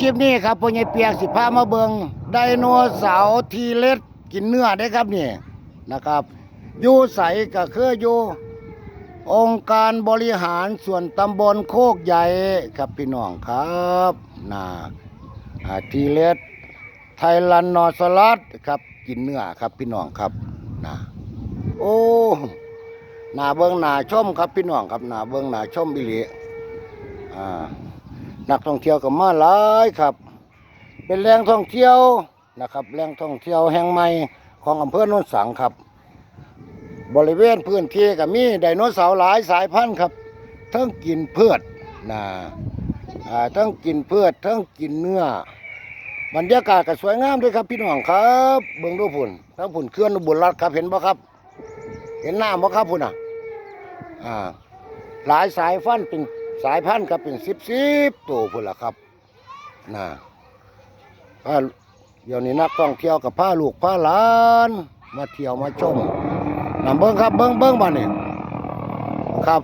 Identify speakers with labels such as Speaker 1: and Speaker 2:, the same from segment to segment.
Speaker 1: คลิปนี้ครับพ่อใหญ่เปียกสิพามาเบิงไดโนเสาร์ทีเล็ดกินเนื้อได้ครับนี่นะครับอยู่ใสก็คืออยู่องค์การบริหารส่วนตำบลโคกใหญ่ครับพี่น้องครับนะอ่าทีเล็ดไทยลันนอสลัดครับกินเนื้อครับพี่น้องครับนะโอ้หนาเบิงหนาชมครับพี่น้องครับหนาเบิงหนาชมบิลีอ่า นักท่องเที่ยวก็มาหลายครับ เป็นแหล่งท่องเที่ยวนะครับแหล่งท่องเที่ยวแห่งใหม่ของอำเภอโนนสังครับ บริเวณพื้นที่ก็มีไดโนเสาร์หลายสายพันธุ์ครับ ทั้งกินพืชนะทั้งกินพืชทั้งกินเนื้อบรรยากาศก็สวยงามด้วยครับพี่น้องครับเบิ่งดูพุ่นทั้งพุ่นเคลื่อนอุบุรัฐครับเห็นบ่ครับ เห็นหน้าบ่ครับพุ่นอะอ่าหลายสายฟันเป็น สายพันธุ์ครับเป็นสิบสิบตัวพุ่นละครับนะพาเดี๋ยวนี้นักท่องเที่ยวกับพาลูกพาหลาน มาเที่ยวมาชมนำเบิ้งครับเบิ้งเบิ้งบ้านนี่ครับ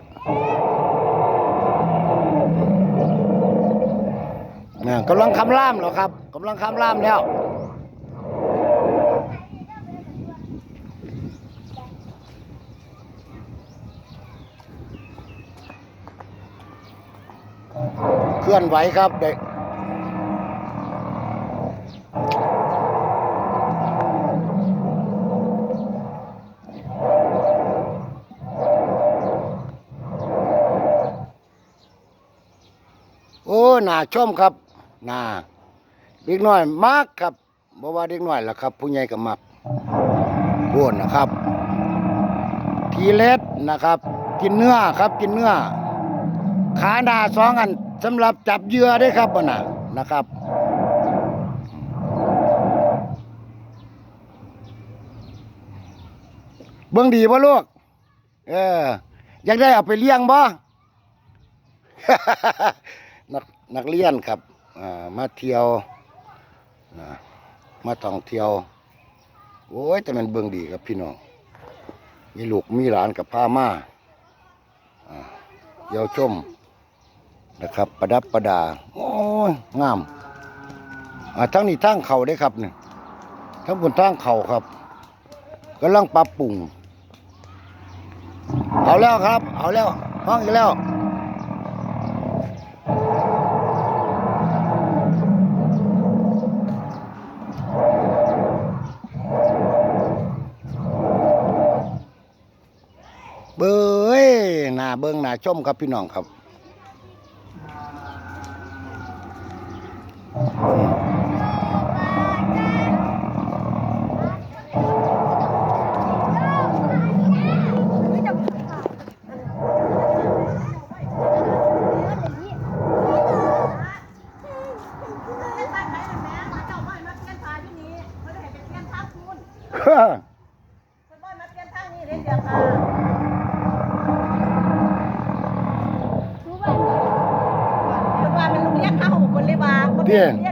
Speaker 1: นะกำลังคำล่ามเหรอครับกำลังคำล่ามแล้ว เคลื่อนไหวครับเด็กโอ้หน่าชมครับหน่าเด็กน้อยมากครับบ่ว่าเด็กน้อยล่ะครับ ผู้ใหญ่ก็มักโวนนะครับ ทีเล็ดนะครับ กินเนื้อครับกินเนื้อ ขาหน้าสองอันสำหรับจับเหยื่อได้ครับบ่น่ะนะครับเบิ่งดีบ่ลูก เออ อยากได้เอาไปเลี้ยงบ่ นักนักเรียนครับมาเที่ยวมาท่องเที่ยว โอ้ย แต่มันเบิ่งดีครับพี่น้อง มีลูกมีหลานกับพามาอ่าเยี่ยวชม นะครับ ประดับประดา โอ้ยงามอ่าทั้งนี้ทางเขาได้ครับเนี่ยทั้งบนทางเขาครับกำลังปรับปรุงเอาแล้วครับ เอาแล้วห้องอีกแล้วเบ้ยหน้าเบิ้งหน้าชมครับพี่น้องครับ
Speaker 2: ว่ามันโรงเรียนเข้าคนเลยว่าบ่
Speaker 1: เตี้
Speaker 2: เป็
Speaker 1: ย
Speaker 2: นโรงเรียนนี่สะ ดอก
Speaker 1: โอ้